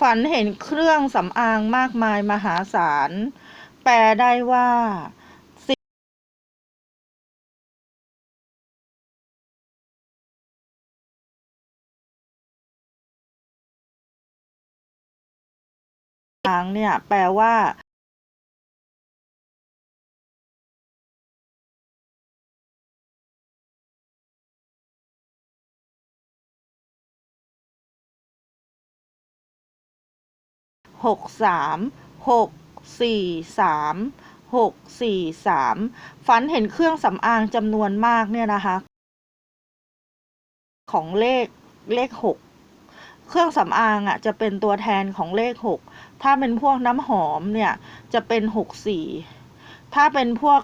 ฝันเห็นเครื่องสำอางมากมายมหาศาล แปลได้ว่าสางเนี่ยแปลว่า หกสามหกสี่สามหกสี่สามฝันเห็นเครื่องสำอางจำนวนมากเนี่ยนะคะ ของเลขเลขหกเครื่องสำอางอะจะเป็นตัวแทนของเลขหกถ้าเป็นพวกน้ำหอมเนี่ยจะเป็นหกสี่ถ้าเป็นพวก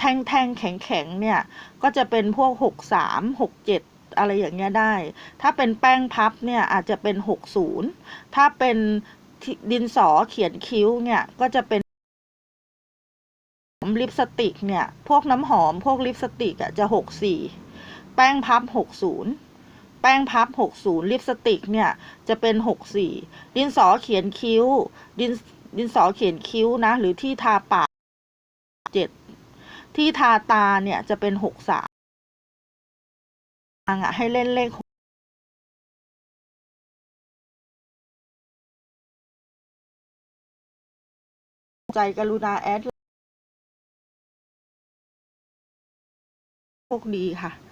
แท่งแท่งแข็งแข็งเนี่ยก็จะเป็นพวกหกสามหกเจ็ดอะไรอย่างเงี้ยได้ ถ้าเป็นแป้งพับเนี่ยอาจจะเป็นหกศูนย์ถ้าเป็น ดินสอเขียนคิ้วเนี่ยก็จะเป็นลิปสติกเนี่ย พวกน้ำหอมพวกลิปสติกอะจะหกสี่แป้งพับหกศูนย์แป้งพับหกศูนย์ลิปสติกเนี่ยจะเป็นหกสี่ดินสอเขียนคิ้ว ดินดินสอเขียนคิ้วนะ หรือที่ทาปากเจ็ดที่ทาตาเนี่ยจะเป็นหกสามอะให้เล่นเลข ใจกรุณาแอดโชคดีค่ะ